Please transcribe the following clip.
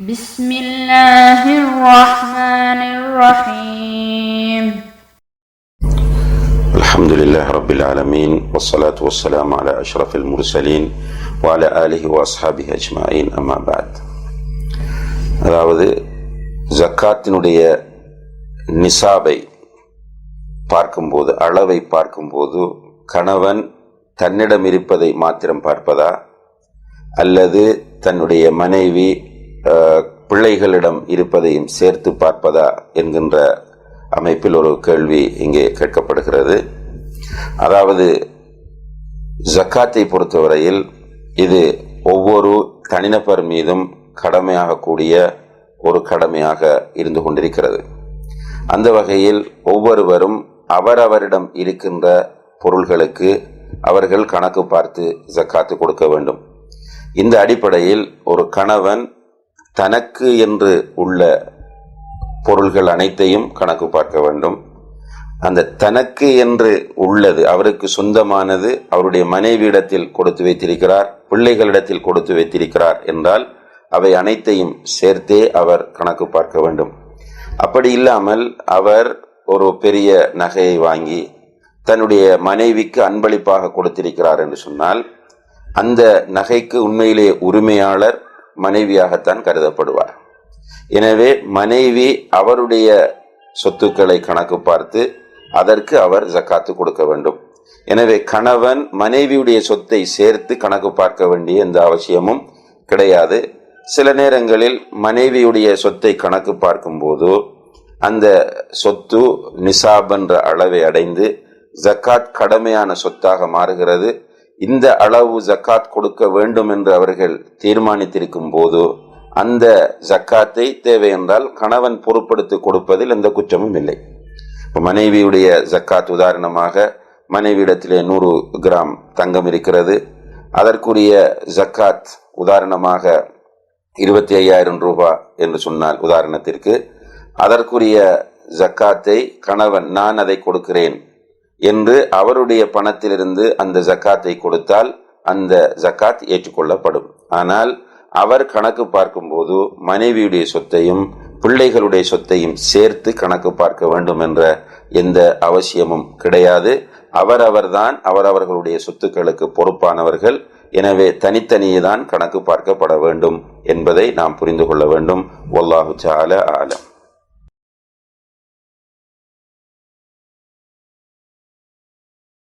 بسم الله الرحمن الرحيم الحمد لله رب العالمين والصلاة والسلام على أشرف المرسلين وعلى آله وأصحابه أجمعين أما بعد அதாவது ஜக்காத்தினுடைய நிசாபை பார்க்கும்போது அளவை பார்க்கும்போது கணவன் தன்னிடம் இருப்பதை மாத்திரம் பார்ப்பதா அல்லது தன்னுடைய மனைவி அஹ், பிள்ளைகளிடம் இருப்பதையும் சேர்த்து பார்ப்பதா என்கின்ற அமைப்பில் ஒரு கேள்வி இங்கே கேட்கப்படுகிறது. அதாவது ஜக்காத்தை பொறுத்தவரையில் இது ஒவ்வொரு தனிநபர் மீதும் கடமையாகக்கூடிய ஒரு கடமையாக இருந்து கொண்டிருக்கிறது. அந்த வகையில் ஒவ்வொருவரும் அவரவரிடம் இருக்கின்ற பொருள்களுக்கு அவர்கள் கணக்கு பார்த்து ஜக்காத்து கொடுக்க வேண்டும். இந்த அடிப்படையில் ஒரு கணவன் தனக்கு என்று உள்ள பொருள்கள் அனைத்தையும் கணக்கு பார்க்க வேண்டும். அந்த தனக்கு என்று உள்ளது அவருக்கு சொந்தமானது அவருடைய மனைவியிடத்தில் கொடுத்து வைத்திருக்கிறார் பிள்ளைகளிடத்தில் கொடுத்து வைத்திருக்கிறார் என்றால் அவை அனைத்தையும் சேர்த்தே அவர் கணக்கு பார்க்க வேண்டும். அப்படி இல்லாமல் அவர் ஒரு பெரிய நகையை வாங்கி தன்னுடைய மனைவிக்கு அன்பளிப்பாக கொடுத்திருக்கிறார் என்று சொன்னால் அந்த நகைக்கு உண்மையிலே உரிமையாளர் மனைவியாகத்தான் கருதப்படுவார். எனவே மனைவி அவருடைய சொத்துக்களை கணக்கு பார்த்து அதற்கு அவர் ஜக்காத்து கொடுக்க வேண்டும். எனவே கணவன் மனைவியுடைய சொத்தை சேர்த்து கணக்கு பார்க்க வேண்டிய எந்த அவசியமும் கிடையாது. சில நேரங்களில் மனைவியுடைய சொத்தை கணக்கு பார்க்கும்போது அந்த சொத்து நிசாப் என்ற அளவை அடைந்து ஜக்காத் கடமையான சொத்தாக மாறுகிறது. இந்த அளவு ஜக்காத் கொடுக்க வேண்டும் என்று அவர்கள் தீர்மானித்திருக்கும் போது அந்த ஜக்காத்தை தேவை என்றால் கணவன் பொறுப்படுத்தி கொடுப்பதில் எந்த குற்றமும் இல்லை. இப்போ மனைவியுடைய ஜக்காத் உதாரணமாக மனைவியிடத்திலே நூறு கிராம் தங்கம் இருக்கிறது. அதற்குரிய ஜக்காத் உதாரணமாக இருபத்தி ஐயாயிரம் ரூபாய் என்று சொன்னால் உதாரணத்திற்கு அதற்குரிய ஜக்காத்தை கணவன் நான் அதை கொடுக்கிறேன் என்று அவருடைய பணத்திலிருந்து அந்த ஜக்காத்தை கொடுத்தால் அந்த ஜக்காத் ஏற்றுக்கொள்ளப்படும். ஆனால் அவர் கணக்கு பார்க்கும்போது மனைவியுடைய சொத்தையும் பிள்ளைகளுடைய சொத்தையும் சேர்த்து கணக்கு பார்க்க வேண்டும் என்ற எந்த அவசியமும் கிடையாது. அவரவர்தான் அவரவர்களுடைய சொத்துக்களுக்கு பொறுப்பானவர்கள். எனவே தனித்தனியே தான் கணக்கு பார்க்கப்பட வேண்டும் என்பதை நாம் புரிந்து கொள்ள வேண்டும். ஒல்லாஹு சால ஆலம்.